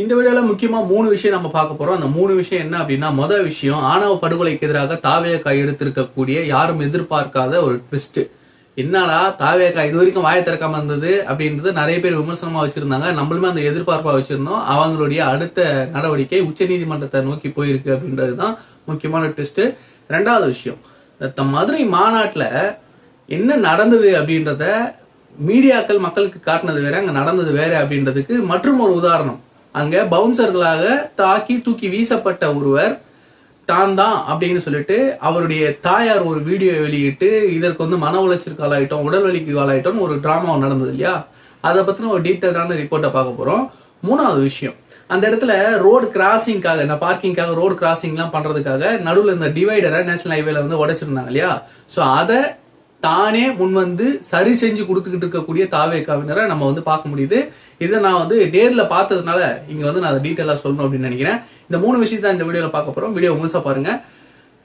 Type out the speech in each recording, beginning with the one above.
இந்த வீடியோல முக்கியமா மூணு விஷயம் நம்ம பார்க்க போறோம். அந்த மூணு விஷயம் என்ன அப்படின்னா மொதல் விஷயம் ஆணவ படுகொலைக்கு எதிராக தாவேக்கா எடுத்திருக்கக்கூடிய யாரும் எதிர்பார்க்காத ஒரு ட்விஸ்ட் என்னடா தாவேக்கா இது வரைக்கும் வாயை திறக்காம இருந்தது அப்படின்றது நிறைய பேர் விமர்சனமா வச்சிருந்தாங்க. நம்மளுமே அந்த எதிர்பார்ப்பா வச்சிருந்தோம். அவங்களுடைய அடுத்த நடவடிக்கை உச்சநீதிமன்றத்தை நோக்கி போயிருக்கு அப்படின்றது தான் முக்கியமான ட்விஸ்ட் ரெண்டாவது விஷயம் இந்த மதுரை மாநாட்டில் என்ன நடந்தது அப்படின்றத மீடியாக்கள் மக்களுக்கு காட்டினது வேற அங்க நடந்தது வேற அப்படின்றதுக்கு மற்றும் ஒரு உதாரணம். அங்க பவுன்சர்களாக தாக்கி தூக்கி வீசப்பட்ட ஒருவர் தான் தான் அப்படின்னு சொல்லிட்டு அவருடைய தாயார் ஒரு வீடியோ வெளியிட்டு இதற்கு வந்து மன உளைச்சலுக்கு ஆளாயிட்டோம் உடல் வலிக்கு ஆளாயிட்டோம்னு ஒரு டிராமா நடந்தது இல்லையா? அதை பத்தின ஒரு டீட்டெயிலான ரிப்போர்ட்டை பார்க்க போறோம். மூணாவது விஷயம் அந்த இடத்துல ரோடு கிராசிங்காக இந்த பார்க்கிங்காக ரோடு கிராசிங்லாம் பண்றதுக்காக நடுவில் இந்த டிவைடரை நேஷனல் ஹைவேல வந்து உடைச்சிருந்தாங்க இல்லையா? ஸோ அதை தானே முன் வந்து சரி செஞ்சு கொடுத்துக்கிட்டு இருக்கக்கூடிய தாவே கவிஞரை நம்ம வந்து பார்க்க முடியுது. இதை நான் வந்து நேரில் பார்த்ததுனால இங்கே வந்து நான் அதை டீட்டெயிலாக சொல்லணும் அப்படின்னு நினைக்கிறேன். இந்த மூணு விஷயத்தை இந்த வீடியோவில் பார்க்க போகிறோம் வீடியோ முழுசாக பாருங்க.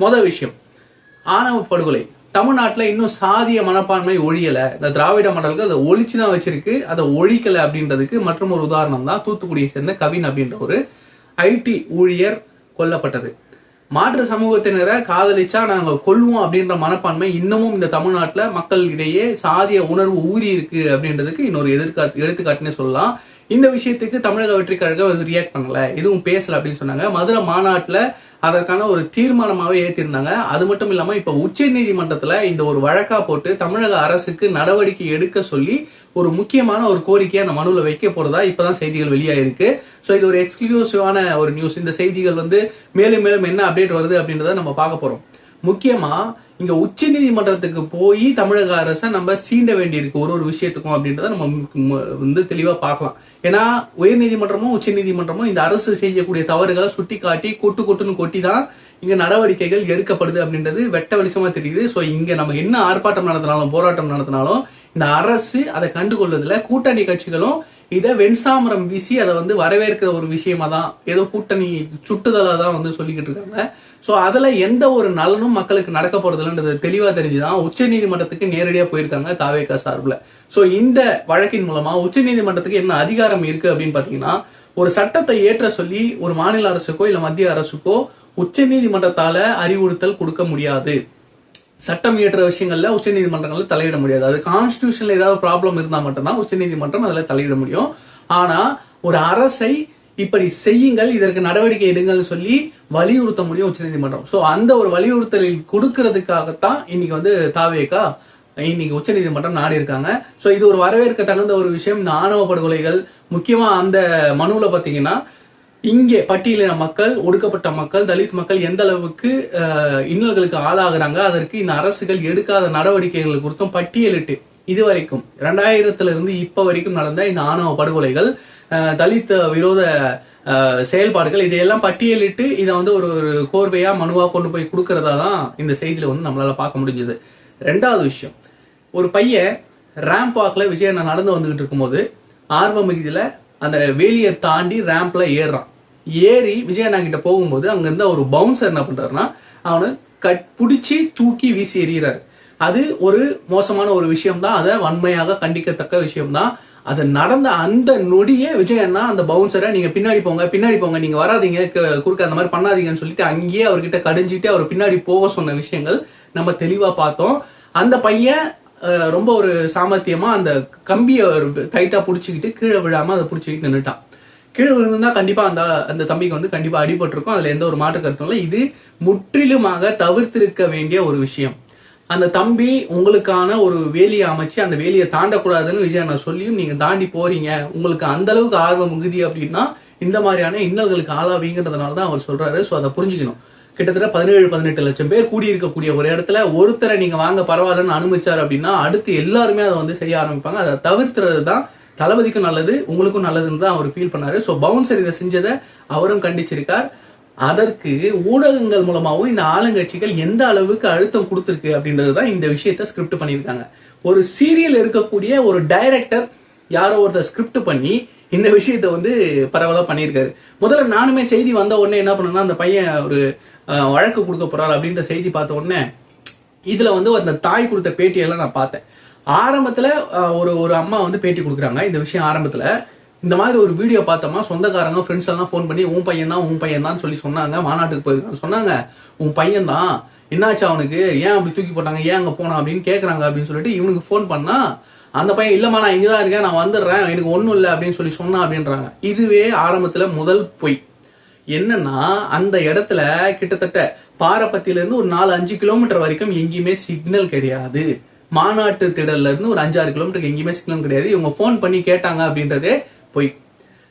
மொதல் விஷயம் ஆணவ படுகொலை. தமிழ்நாட்டில் இன்னும் சாதிய மனப்பான்மை ஒழியலை. இந்த திராவிட மண்டலுக்கு அதை ஒழிச்சு தான் வச்சிருக்கு. அதை ஒழிக்கலை அப்படின்றதுக்கு மற்றும் ஒரு உதாரணம் தான் தூத்துக்குடியை சேர்ந்த கவின் அப்படின்ற ஒரு ஐடி ஊழியர் கொல்லப்பட்டது. மாற்று சமூகத்தினரை காதலிச்சா நாங்க கொள்வோம் அப்படின்ற மனப்பான்மை இன்னமும் இந்த தமிழ்நாட்டில் மக்களிடையே சாதிய உணர்வு ஊறி இருக்கு அப்படின்றதுக்கு இன்னொரு எதிர்காட்டு எடுத்துக்காட்டுனே சொல்லலாம். இந்த விஷயத்துக்கு தமிழக வெற்றி கழகம் வந்து ரியாக்ட் பண்ணல. எதுவும் பேசல அப்படின்னு சொன்னாங்க. மதுரை மாநாட்டில் அதற்கான ஒரு தீர்மானமாகவே ஏற்றிருந்தாங்க அது மட்டும் இல்லாமல் இப்போ உச்ச நீதிமன்றத்தில் இந்த ஒரு வழக்கா போட்டு தமிழக அரசுக்கு நடவடிக்கை எடுக்க சொல்லி ஒரு முக்கியமான ஒரு கோரிக்கையை அந்த மனுவில் வைக்க போறதா இப்பதான் செய்திகள் வெளியாயிருக்கு. ஸோ இது ஒரு எக்ஸ்க்ளூசிவான ஒரு நியூஸ் இந்த செய்திகள் வந்து மேலும் மேலும் என்ன அப்டேட் வருது அப்படின்றத நம்ம பார்க்க போறோம். முக்கியமா இங்க உச்ச நீதிமன்றத்துக்கு போய் தமிழக அரசை நம்ம சீண்ட வேண்டியிருக்கு ஒரு ஒரு விஷயத்துக்கும் அப்படின்றத நம்ம வந்து தெளிவா பார்க்கலாம். ஏன்னா உயர் நீதிமன்றமும் உச்ச நீதிமன்றமும் இந்த அரசு செய்யக்கூடிய தவறுகளை சுட்டி காட்டி கொட்டு கொட்டுன்னு கொட்டி தான் இங்க நடவடிக்கைகள் எடுக்கப்படுது அப்படின்றது வெட்ட வெளிச்சமா தெரியுது. ஸோ இங்க நம்ம என்ன ஆர்ப்பாட்டம் நடத்தினாலும் போராட்டம் நடத்தினாலும் இந்த அரசு அதை கண்டுகொள்வதில்ல கூட்டணி கட்சிகளும் இதை வெண்சாமரம் வீசி அதை வந்து வரவேற்கிற ஒரு விஷயமா தான் ஏதோ கூட்டணி சுட்டுதலா தான் வந்து சொல்லிக்கிட்டு இருக்காங்க. ஸோ அதுல எந்த ஒரு நலனும் மக்களுக்கு நடக்க போறதில்லைன்றது தெளிவா தெரிஞ்சுதான் உச்ச நீதிமன்றத்துக்கு நேரடியா போயிருக்காங்க தாவேகா சார்பில். ஸோ இந்த வழக்கின் மூலமா உச்ச நீதிமன்றத்துக்கு என்ன அதிகாரம் இருக்கு அப்படின்னு பாத்தீங்கன்னா ஒரு சட்டத்தை ஏற்ற சொல்லி ஒரு மாநில அரசுக்கோ இல்ல மத்திய அரசுக்கோ உச்ச நீதிமன்றத்தால அறிவுறுத்தல் கொடுக்க முடியாது. சட்டம் இயற்ற விஷயங்கள்ல உச்சநீதிமன்றங்கள்ல தலையிட முடியாது. அது கான்ஸ்டியூஷன்ல ஏதாவது ப்ராப்ளம் இருந்தா மட்டும்தான் உச்சநீதிமன்றம் அதுல தலையிட முடியும். ஆனா ஒரு அரசை இப்படி செய்யுங்கள் இதற்கு நடவடிக்கை எடுங்கள்னு சொல்லி வலியுறுத்த முடியும் உச்சநீதிமன்றம் ஸோ அந்த ஒரு வலியுறுத்தலில் கொடுக்கறதுக்காகத்தான் இன்னைக்கு வந்து தாவேக்கா இன்னைக்கு உச்சநீதிமன்றம் நாடி இருக்காங்க சோ இது ஒரு வரவேற்க தகுந்த ஒரு விஷயம். இந்த ஆணவ படுகொலைகள் முக்கியமா அந்த மனுவுல பார்த்தீங்கன்னா இங்கே பட்டியலின மக்கள் ஒடுக்கப்பட்ட மக்கள் தலித் மக்கள் எந்த அளவுக்கு இன்னல்களுக்கு ஆளாகிறாங்க அதற்கு இந்த அரசுகள் எடுக்காத நடவடிக்கைகள் குறித்தும் பட்டியலிட்டு இதுவரைக்கும் ரெண்டாயிரத்துல இருந்து இப்ப வரைக்கும் நடந்த இந்த ஆணவ படுகொலைகள் தலித் விரோத செயல்பாடுகள் இதையெல்லாம் பட்டியலிட்டு இதை வந்து ஒரு ஒரு கோர்வையா மனுவா கொண்டு போய் கொடுக்கறதா தான் இந்த செய்தியில வந்து நம்மளால பார்க்க முடிஞ்சது. ரெண்டாவது விஷயம் ஒரு பையன் ரேம்ப் வாக்ல விஜய் நடந்து வந்துகிட்டு இருக்கும்போது ஆர்வ மிகுதியில அந்த வேலியை தாண்டி ரேம்ப்ல ஏறுறான். ஏறி விஜய் அண்ணா கிட்ட போகும்போது அங்கிருந்து அவர் ஒரு பவுன்சர் என்ன பண்றாருன்னா அவனை கட் பிடிச்சி தூக்கி வீசி எறிகிறாரு. அது ஒரு மோசமான ஒரு விஷயம் தான் அதை வன்மையாக கண்டிக்கத்தக்க விஷயம் தான் அது நடந்த அந்த நொடியே விஜய் அண்ணா அந்த பவுன்சரை நீங்க பின்னாடி போங்க பின்னாடி போங்க நீங்க வராதீங்க குறுக்க அந்த மாதிரி பண்ணாதீங்கன்னு சொல்லிட்டு அங்கேயே அவர்கிட்ட கடிஞ்சிட்டு அவர் பின்னாடி போக சொன்ன விஷயங்கள் நம்ம தெளிவா பார்த்தோம். அந்த பையன் ரொம்ப ஒரு சாமர்த்தியமா அந்த கம்பியை டைட்டா பிடிச்சிக்கிட்டு கீழே விழாம அதை பிடிச்சிக்கிட்டு நின்றுட்டான் கீழே விழுந்திருந்தா கண்டிப்பா அந்த அந்த தம்பிக்கு வந்து கண்டிப்பா அடிபட்டிருக்கும். அதுல எந்த ஒரு மாற்று கருத்தும் இல்லை. இது முற்றிலுமாக தவிர்த்திருக்க வேண்டிய ஒரு விஷயம். அந்த தம்பி உங்களுக்கான ஒரு வேலியை அமைச்சு அந்த வேலியை தாண்டக்கூடாதுன்னு விஜய் நான் சொல்லியும் நீங்க தாண்டி போறீங்க. உங்களுக்கு அந்த அளவுக்கு ஆர்வம் மிகுதி அப்படின்னா இந்த மாதிரியான இன்னல்களுக்கு ஆளாவீங்கிறதுனால தான் அவர் சொல்றாரு. ஸோ அதை புரிஞ்சுக்கணும். கிட்டத்தட்ட பதினேழு பதினெட்டு லட்சம் பேர் கூடி இருக்கக்கூடிய ஒரு இடத்துல ஒருத்தரை நீங்க வாங்க பரவாயில்லன்னு அனுமதிச்சார் அப்படின்னா அடுத்து எல்லாருமே அதை வந்து செய்ய ஆரம்பிப்பாங்க. அதை தவிர்த்துறது தான் தளபதிக்கும் நல்லது உங்களுக்கும் நல்லதுன்னு தான் அவர் ஃபீல் பண்ணாரு. ஸோ பவுன்சர் இதை செஞ்சதை அவரும் கண்டிச்சிருக்கார். அதற்கு ஊடகங்கள் மூலமாகவும் இந்த ஆளுங்கட்சிகள் எந்த அளவுக்கு அழுத்தம் கொடுத்துருக்கு அப்படின்றது தான் இந்த விஷயத்த ஸ்கிரிப்ட் பண்ணியிருக்காங்க. ஒரு சீரியல் இருக்கக்கூடிய ஒரு டைரக்டர் யாரோ ஒருத்தர் ஸ்கிரிப்ட் பண்ணி இந்த விஷயத்த வந்து பரவலாக பண்ணியிருக்காரு. முதல்ல நானுமே செய்தி வந்த உடனே என்ன பண்ணேன்னா அந்த பையன் ஒரு வழக்கு கொடுக்க போறாரு அப்படின்ற செய்தி பார்த்த உடனே இதுல வந்து அந்த தாய் கொடுத்த பேட்டியெல்லாம் நான் பார்த்தேன். ஆரம்பத்துல ஒரு ஒரு அம்மா வந்து பேட்டி கொடுக்குறாங்க இந்த விஷயம் ஆரம்பத்துல. இந்த மாதிரி ஒரு வீடியோ பார்த்தோமா சொந்தக்காரங்க ஃப்ரெண்ட்ஸ் எல்லாம் ஃபோன் பண்ணி உன் பையன் தான் உன் பையன் தான் சொல்லி சொன்னாங்க மாநாட்டுக்கு போயிருக்காங்க சொன்னாங்க. உன் பையன் தான் என்னாச்சு அவனுக்கு? ஏன் அப்படி தூக்கி போட்டாங்க? ஏன் அங்க போனான்? அப்படின்னு கேக்குறாங்க அப்படின்னு சொல்லிட்டு இவனுக்கு ஃபோன் பண்ணா அந்த பையன் இல்லம்மா நான் இங்கதான் இருக்கேன் நான் வந்துடுறேன் எனக்கு ஒண்ணும் இல்லை அப்படின்னு சொல்லி சொன்னான் அப்படின்றாங்க. இதுவே ஆரம்பத்துல முதல் பொய். என்னன்னா அந்த இடத்துல கிட்டத்தட்ட பாரப்பத்தில இருந்து ஒரு நாலு அஞ்சு கிலோமீட்டர் வரைக்கும் எங்கேயுமே சிக்னல் கிடையாது. மாநாட்டு திடல்ல இருந்து ஒரு அஞ்சாறு கிலோமீட்டருக்கு எங்கேயுமே சிக்னல் கிடையாது. இவங்க ஃபோன் பண்ணி கேட்டாங்க அப்படின்றதே பொய்.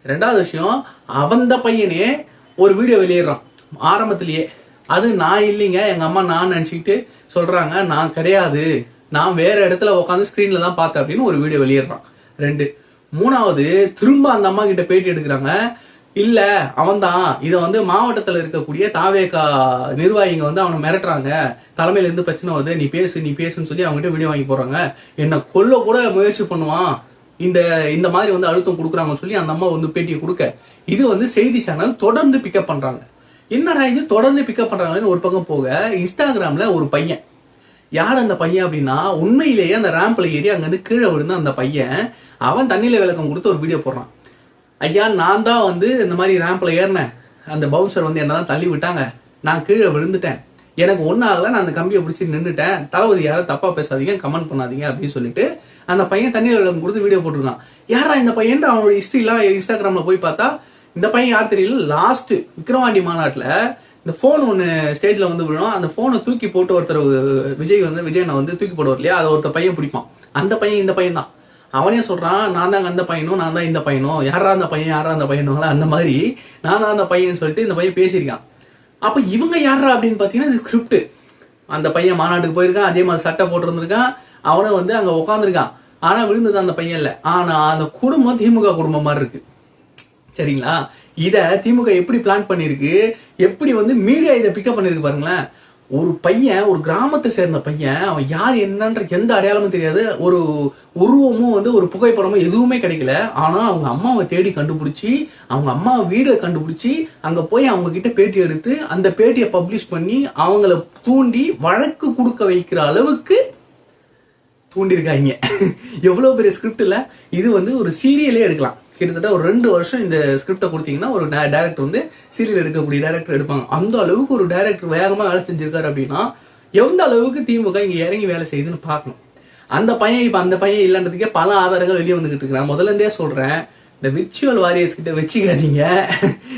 ரெண்டாவது விஷயம் அவந்த பையனே ஒரு வீடியோ வெளியிடுறான். ஆரம்பத்திலேயே. அது நான் இல்லைங்க எங்க அம்மா நான் நினைச்சுக்கிட்டு சொல்றாங்க நான் கிடையாது. நான் வேற இடத்துல உட்காந்து ஸ்கிரீன்ல தான் பார்த்தேன் அப்படின்னு ஒரு வீடியோ வெளியிடுறான். ரெண்டு. மூணாவது திரும்ப அந்த அம்மா கிட்ட பேட்டி எடுக்கிறாங்க. இல்ல அவன்தான் இதை வந்து மாவட்டத்துல இருக்கக்கூடிய தாவேகா நிர்வாகிங்க வந்து அவனை மிரட்டுறாங்க. தலைமையில இருந்து பிரச்சனை வருது. நீ பேசு நீ பேசுன்னு சொல்லி அவங்ககிட்ட வீடியோ வாங்கி போறாங்க என்ன கொல்ல கூட முயற்சி பண்ணுவான். இந்த இந்த மாதிரி வந்து அழுத்தம் கொடுக்குறாங்கன்னு சொல்லி அந்த அம்மா வந்து பேட்டியை கொடுக்க. இது வந்து செய்தி சேனல் தொடர்ந்து பிக்கப் பண்றாங்க. என்னடா இது? தொடர்ந்து பிக்கப் பண்றாங்கன்னு ஒரு பக்கம் போக இன்ஸ்டாகிராம்ல ஒரு பையன் யார் அந்த பையன் அப்படின்னா உண்மையிலேயே அந்த ரேம்ப்ல ஏறி அங்கேருந்து கீழே விழுந்த அந்த பையன் அவன் தண்ணியில விளக்கம் கொடுத்து ஒரு வீடியோ போடுறான். ஐயா நான் தான் வந்து இந்த மாதிரி ரேம்ப்ல ஏறினேன். அந்த பவுன்சர் வந்து என்னதான் தள்ளி விட்டாங்க. நான் கீழே விழுந்துட்டேன். எனக்கு ஒன்றும் ஆகல நான் அந்த கம்பியை பிடிச்சி நின்றுட்டேன் தளபதி யாரும் தப்பா பேசாதீங்க கமெண்ட் பண்ணாதீங்க அப்படின்னு சொல்லிட்டு அந்த பையன் தண்ணியில் விளக்கம் கொடுத்து வீடியோ போட்டிருக்கான் யாரா இந்த பையன் அவனோட ஹிஸ்ட்ரிலாம் இன்ஸ்டாகிராம்ல போய் பார்த்தா இந்த பையன் யார் தெரியல லாஸ்ட் விக்ரவாண்டி மாநாட்டில் இந்த ஃபோன் ஒன்று ஸ்டேஜில் வந்து விழும். அந்த ஃபோனை தூக்கி போட்டு ஒருத்தர் விஜய் வந்து விஜயனை வந்து தூக்கி போடுவார் இல்லையா? அதை ஒருத்தர் பையன் பிடிப்பான். அந்த பையன் இந்த பையன் தான். அவனே சொல்கிறான் நான் தான் அந்த பையனும் நான் தான் இந்த பையனும். யாரா அந்த பையன் யாரா அந்த பையனுங்களா அந்த மாதிரி நான் தான் அந்த பையன் சொல்லிட்டு இந்த பையன் பேசியிருக்கான். அப்போ இவங்க யாரா அப்படின்னு பார்த்தீங்கன்னா இது ஸ்கிரிப்ட் அந்த பையன் மாநாட்டுக்கு போயிருக்கான் அதே மாதிரி சட்டை போட்டிருந்திருக்கான். அவனை வந்து அங்கே உட்காந்துருக்கான் ஆனால் விழுந்தது அந்த பையன் இல்லை. ஆனால் அந்த குடும்பம் திமுக குடும்பம் மாதிரி இருக்குது சரிங்களா? இதை திமுக எப்படி பிளான் பண்ணியிருக்கு எப்படி வந்து மீடியா இதை பிக்கப் பண்ணிருக்கு பாருங்களேன். ஒரு பையன் ஒரு கிராமத்தை சேர்ந்த பையன் அவன் யார் என்னன்ற எந்த அடையாளமும் தெரியாது. ஒரு உருவமும் வந்து ஒரு புகைப்படமும் எதுவுமே கிடைக்கல. ஆனால் அவங்க அம்மாவை தேடி கண்டுபிடிச்சி அவங்க அம்மா வீடை கண்டுபிடிச்சி அங்கே போய் அவங்க கிட்ட பேட்டி எடுத்து அந்த பேட்டியை பப்ளிஷ் பண்ணி அவங்கள தூண்டி வழக்கு கொடுக்க வைக்கிற அளவுக்கு தூண்டிருக்காங்க எவ்வளோ பெரிய ஸ்கிரிப்ட் இல்லை? இது வந்து ஒரு சீரியலே எடுக்கலாம். கிட்டத்தட்ட ஒரு ரெண்டு வருஷம் இந்த ஸ்கிரிப்டை கொடுத்தீங்கன்னா ஒரு டேரக்டர் வந்து சீரியல் எடுக்கக்கூடிய டேரக்டர் எடுப்பாங்க. அந்த அளவுக்கு ஒரு டேரக்டர் வேகமாக வேலை செஞ்சிருக்காரு அப்படின்னா எந்த அளவுக்கு திமுக இங்கே இறங்கி வேலை செய்யுதுன்னு பார்க்கணும். அந்த பையன் இப்போ அந்த பையன் இல்லைன்றதுக்கே பல ஆதாரங்கள் வெளியே வந்துகிட்டு இருக்கு. நான் முதல்ல இருந்தே சொல்கிறேன் இந்த விர்ச்சுவல் வாரியர்ஸ் கிட்ட வச்சுக்காதீங்க.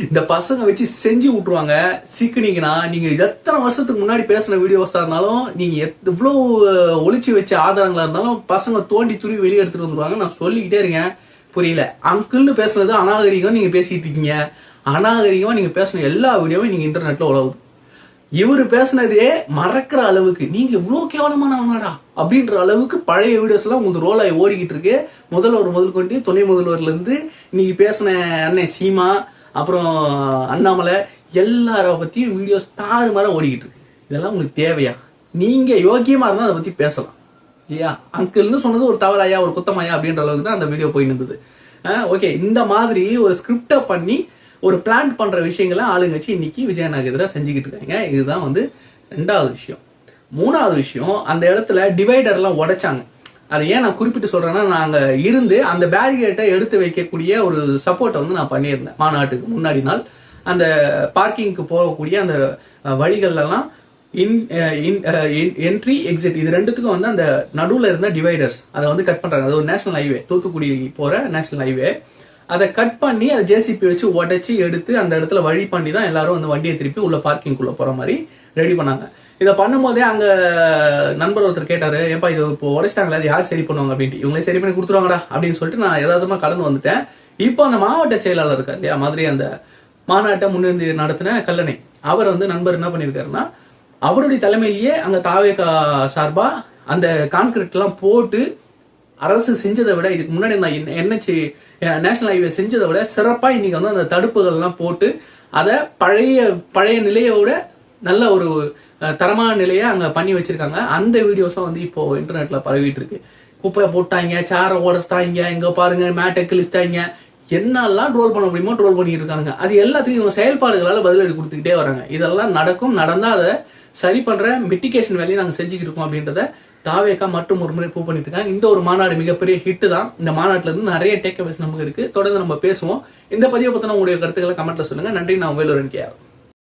இந்த பசங்க வச்சு செஞ்சு விட்ருவாங்க சிக்கினீங்கன்னா நீங்கள் எத்தனை வருஷத்துக்கு முன்னாடி பேசின வீடியோஸாக இருந்தாலும் நீங்கள் எத்- எவ்வளவு வச்ச ஆதாரங்களாக இருந்தாலும் பசங்க தோண்டி துருவி வெளியே எடுத்துகிட்டு வந்துருவாங்க நான் சொல்லிக்கிட்டே இருக்கேன். புரியல. அங்கிள்னு பேசுனது அநாகரிகம் நீங்க பேசிட்டு இருக்கீங்க. அநாகரிகமா நீங்க பேசின எல்லா வீடியோவும் நீங்க இன்டர்நெட்ல உழவு இவர் பேசுனதே மறக்கிற அளவுக்கு நீங்க இவ்வளவு கேவலமானவங்கடா அப்படின்ற அளவுக்கு பழைய வீடியோஸ் எல்லாம் உங்களுக்கு ரோல் ஆகி ஓடிக்கிட்டு இருக்கு. முதல்வர் முதல் கொண்டு துணை முதல்வர்ல இருந்து இன்னைக்கு பேசின அண்ணன் சீமா அப்புறம் அண்ணாமலை எல்லார பத்தியும் வீடியோஸ் தாறு மாற ஓடிக்கிட்டு இருக்கு. இதெல்லாம் உங்களுக்கு தேவையா? நீங்க யோக்கியமா இருந்தா அதை பத்தி பேசலாம். இல்லையா? அங்கிள்னு சொன்னது ஒரு தவறாயா ஒரு குத்தமாயா அப்படின்ற அளவுக்கு தான் அந்த வீடியோ போயிருந்தது ஓகே இந்த மாதிரி ஒரு ஸ்கிரிப்டை பண்ணி ஒரு பிளான் பண்ற விஷயங்களை ஆளுங்கட்சி இன்னைக்கு விஜயநகர் எதிராக செஞ்சுக்கிட்டு இருக்காங்க. இதுதான் வந்து ரெண்டாவது விஷயம். மூணாவது விஷயம் அந்த இடத்துல டிவைடர்லாம் உடைச்சாங்க. அதை ஏன் நான் குறிப்பிட்டு சொல்றேன்னா நாங்க இருந்து அந்த பேரிகேட்டை எடுத்து வைக்கக்கூடிய ஒரு சப்போர்ட்டை வந்து நான் பண்ணியிருந்தேன். மாநாட்டுக்கு முன்னாடி நாள். அந்த பார்க்கிங்க்கு போகக்கூடிய அந்த வழிகள்லாம் இன் என்ட்ரி எக்ஸிட் இது ரெண்டுத்துக்கும் வந்து அந்த நடுவில் இருந்த டிவைடர்ஸ் அதை வந்து கட் பண்றாங்க. அது ஒரு நேஷனல் ஹைவே தூத்துக்குடி போற நேஷனல் ஹைவே அதை கட் பண்ணி அதை ஜேசிபி வச்சு உடைச்சி எடுத்து அந்த இடத்துல வழி பண்ணி தான் எல்லாரும் வந்து வண்டியை திருப்பி உள்ள பார்க்கிங்குள்ளே போற மாதிரி ரெடி பண்ணாங்க. இதை பண்ணும்போதே அங்க நண்பர் ஒருத்தர் கேட்டாரு ஏப்பா இது இப்போ உடைச்சிட்டாங்களா? அது யார் சரி பண்ணுவாங்க? அப்படின்ட்டு. இவங்களே சரி பண்ணி கொடுத்துருவாங்கடா. அப்படின்னு சொல்லிட்டு நான் யதார்த்தமா கடந்து வந்துட்டேன். இப்போ அந்த மாவட்ட செயலாளர் இருக்கார் இல்லையா மாதிரி அந்த மாநாட்டை முன்னிருந்து நடத்தின கல்லணை. அவர் வந்து நண்பர் என்ன பண்ணியிருக்காருன்னா அவருடைய தலைமையிலேயே அங்க தாவேகா சார்பா அந்த கான்கிரீட் எல்லாம் போட்டு அரசு செஞ்சதை விட இதுக்கு முன்னாடி நான் என்ஹெச் நேஷனல் ஹைவே செஞ்சதை விட சிறப்பா இன்னைக்கு வந்து அந்த தடுப்புகள் எல்லாம் போட்டு அதை பழைய பழைய நிலையோட நல்ல ஒரு தரமான நிலையை அங்க பண்ணி வச்சிருக்காங்க. அந்த வீடியோஸும் வந்து இப்போ இன்டர்நெட்ல பரவிட்டு இருக்கு. குப்பையை போட்டாங்க சேரை உடச்சிட்டாங்க இங்க பாருங்க மேட்டை கிழிச்சிட்டாங்க என்னெல்லாம் ட்ரோல் பண்ண முடியுமோ ட்ரோல் பண்ணிட்டு இருக்காங்க அது எல்லாத்துக்கும் இவங்க செயல்பாடுகளால் பதிலடி கொடுத்துக்கிட்டே வராங்க. இதெல்லாம் நடக்கும் நடந்தா அதை சரி பண்ணுற மிட்டிகேஷன் வேலையை நாங்கள் செஞ்சுக்கிட்டு இருக்கோம் அப்படின்றத தாவேக்கா மற்றும் ஒரு முறை ப்ரூவ் பண்ணிட்டு இருக்காங்க. இந்த ஒரு மாநாடு மிகப்பெரிய ஹிட் தான். இந்த மாநாட்டுல இருந்து நிறைய டேக் அவேஸ் நமக்கு இருக்கு. தொடர்ந்து நம்ம பேசுவோம். இந்த பதிவை பற்றின உங்களுடைய கருத்துக்களை கமெண்ட்ல சொல்லுங்க. நன்றி நான் வேலூரன் கேஆர்